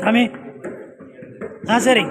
சாமி. ஆ சரி.